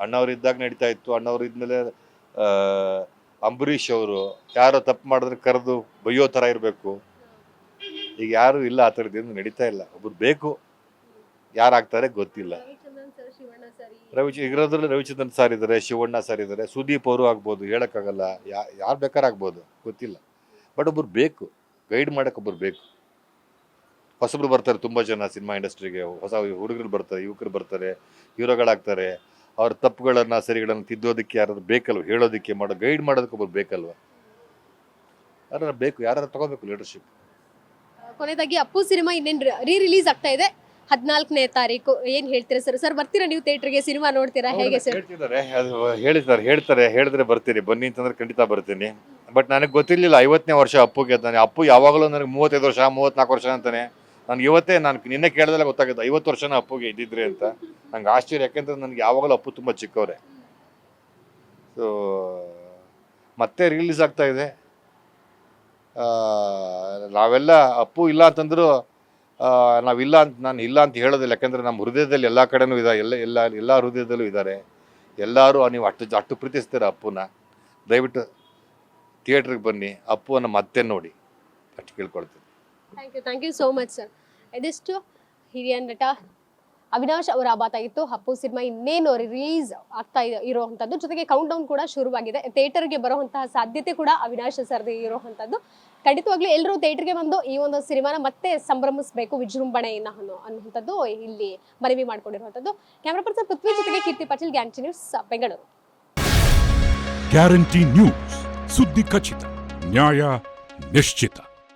ಅಣ್ಣವ್ರು ಇದ್ದಾಗ ನಡೀತಾ ಇತ್ತು. ಅಣ್ಣವ್ರು ಇದ್ಮೇಲೆ ಅಂಬರೀಷ್ ಅವರು ಯಾರೋ ತಪ್ಪು ಮಾಡಿದ್ರೆ ಕರೆದು ಬಯ್ಯೋ ಥರ ಇರಬೇಕು. ಈಗ ಯಾರು ಇಲ್ಲ ಆ ಥರದ್ದೇನು ನಡೀತಾ ಇಲ್ಲ. ಒಬ್ರು ಬೇಕು. ಯಾರಾಗ್ತಾರೆ ಗೊತ್ತಿಲ್ಲ. ರವಿಚಂದ್ರನ್ ಸರ್ ಶಿವಣ್ಣ ಸರ್ ಈ- ರವಿಚ, ಇರೋದ್ರಲ್ಲಿ ರವಿಚಂದ್ರನ್ ಸರ್ ಇದ್ದಾರೆ ಶಿವಣ್ಣ ಸರ್ ಇದ್ದಾರೆ ಸುದೀಪ್ ಅವರು ಆಗ್ಬೋದು, ಹೇಳೋಕ್ಕಾಗಲ್ಲ. ಯಾ, ಯಾರು ಬೇಕಾರಾಗ್ಬೋದು ಗೊತ್ತಿಲ್ಲ. ಬಟ್ ಒಬ್ರು ಬೇಕು. ಗೈಡ್ ಮಾಡಕ್ಕೆ ಒಬ್ರು ಬೇಕು. ಹೊಸಬ್ರು ಬರ್ತಾರೆ, ತುಂಬ ಜನ ಸಿನಿಮಾ ಇಂಡಸ್ಟ್ರಿಗೆ. ಹೊಸ ಹುಡುಗರು ಬರ್ತಾರೆ, ಯುವಕರು ಬರ್ತಾರೆ, ಹೀರೋಗಳಾಗ್ತಾರೆ. ಅವ್ರ ತಪ್ಪುಗಳನ್ನ ಸರಿಗಳನ್ನು ತಿದ್ದೋದಕ್ಕೆ ಯಾರಾದ್ರು ಬೇಕಲ್ವ? ಹೇಳೋದಕ್ಕೆ ಮಾಡೋ ಗೈಡ್ ಮಾಡೋದಕ್ಕೆ ಒಬ್ಬರು ಬೇಕಲ್ವ? ಯಾರು ಬೇಕು ಯಾರು ತಗೋಬೇಕು ಲೀಡರ್ಶಿಪ್ ಕೊನೆಯದಾಗಿ ಅಪ್ಪು ಸಿನಿಮಾ ಇನ್ನೇನು ರೀ ರಿಲೀಸ್ ಆಗ್ತಾ ಇದೆ. ಹದಿನಾಲ್ಕನೇ ತಾರೀಕು. ಏನ್ ಹೇಳ್ತೀರಾ ಸರ್? ಸರ್ ಬರ್ತೀರಾ ನೀವು ಥಿಯೇಟರ್ಗೆ ಸಿನಿಮಾ ನೋಡ್ತೀರಾ ಹೇಗೆ ಸರ್? ಹೇಳ್ತಿದ್ದಾರೆ. ಅದು ಹೇಳಿದ್ದಾರೆ ಹೇಳ್ತಾರೆ ಹೇಳಿದ್ರೆ ಬರ್ತೀನಿ. ಬನ್ನಿ ಅಂತಂದ್ರೆ ಖಂಡಿತ ಬರ್ತೀನಿ. ಬಟ್ ನನಗೆ ಗೊತ್ತಿರಲಿಲ್ಲ ಐವತ್ತನೇ ವರ್ಷ ಅಪ್ಪುಗೆ ಅಂತಾನೆ. ಅಪ್ಪು ಯಾವಾಗಲೂ ನನಗೆ ಮೂವತ್ತೈದು ವರ್ಷ ಮೂವತ್ನಾಲ್ಕು ವರ್ಷ ಅಂತಾನೆ. ನಾನು ಇವತ್ತೇ ನಾನು ನಿನ್ನೆ ಕೇಳಿದಲ್ಲ ಗೊತ್ತಾಗುತ್ತೆ. ಐವತ್ತು ವರ್ಷನ ಅಪ್ಪುಗೆ ಇದ್ದಿದ್ರೆ ಅಂತ. ನಂಗೆ ಆಶ್ಚರ್ಯ. ಯಾಕೆಂದ್ರೆ ನನಗೆ ಯಾವಾಗಲೂ ಅಪ್ಪು ತುಂಬ ಚಿಕ್ಕವ್ರೆ. ಸೊ ಮತ್ತೆ ರಿಲೀಸ್ ಆಗ್ತಾ ಇದೆ. ನಾವೆಲ್ಲ ಅಪ್ಪು ಇಲ್ಲ ಅಂತಂದ್ರು ನಾವಿಲ್ಲ ಅಂತ, ನಾನು ಇಲ್ಲ ಅಂತ ಹೇಳೋದಿಲ್ಲ. ಯಾಕಂದರೆ ನಮ್ಮ ಹೃದಯದಲ್ಲಿ ಎಲ್ಲ ಕಡೆನೂ ಇದೆ, ಎಲ್ಲ ಎಲ್ಲ ಎಲ್ಲ ಹೃದಯದಲ್ಲೂ ಇದ್ದಾರೆ ಎಲ್ಲರೂ ನೀವು ಅಷ್ಟು ಅಷ್ಟು ಪ್ರೀತಿಸ್ತೀರ ಅಪ್ಪುನ? ದಯವಿಟ್ಟು ಥಿಯೇಟ್ರಿಗೆ ಬನ್ನಿ. ಅಪ್ಪುವನ್ನು ಮತ್ತೆ ನೋಡಿ. ಅಷ್ಟು ಕೇಳ್ಕೊಳ್ತೀನಿ. Thank you thank you so much sir ಇದಿಷ್ಟು ಹಿರಿಯ ನಟ ಅವಿನಾಶ್ ಅವರ ಮಾತಾಗಿತ್ತು ಹಪ್ಪು ಸಿನಿಮಾ ಇನ್ನೇನು ರಿಲೀಸ್ ಆಗ್ತಾ ಇರುವಂಥದ್ದು. ಜೊತೆಗೆ ಕೌಂಟ್ ಡೌನ್ ಕೂಡ ಶುರುವಾಗಿದೆ. ಥಿಯೇಟರ್ಗೆ ಬರುವಂತಹ ಸಾಧ್ಯತೆ ಕೂಡ ಅವಿನಾಶ್ ಸರ್ದಿ ಇರುವಂಥದ್ದು. ಖಂಡಿತವಾಗ್ಲೂ ಎಲ್ಲರೂ ಥಿಯೇಟರ್ಗೆ ಬಂದು ಈ ಒಂದು ಸಿನಿಮಾನ ಮತ್ತೆ ಸಂಭ್ರಮಿಸಬೇಕು ವಿಜೃಂಭಣೆಯನ್ನು ಅನ್ನೋ ಅನ್ನುವಂಥದ್ದು ಇಲ್ಲಿ ಮನವಿ ಮಾಡಿಕೊಂಡಿರುವಂಥದ್ದು. ಕ್ಯಾಮ್ರಾ ಪರ್ಸನ್ ಪೃಥ್ವಿ ಜೊತೆಗೆ Keerthi Patil guarantee news Bengaluru guarantee news ಸುದ್ದಿ ಖಚಿತ, ನ್ಯಾಯ ನಿಶ್ಚಿತ.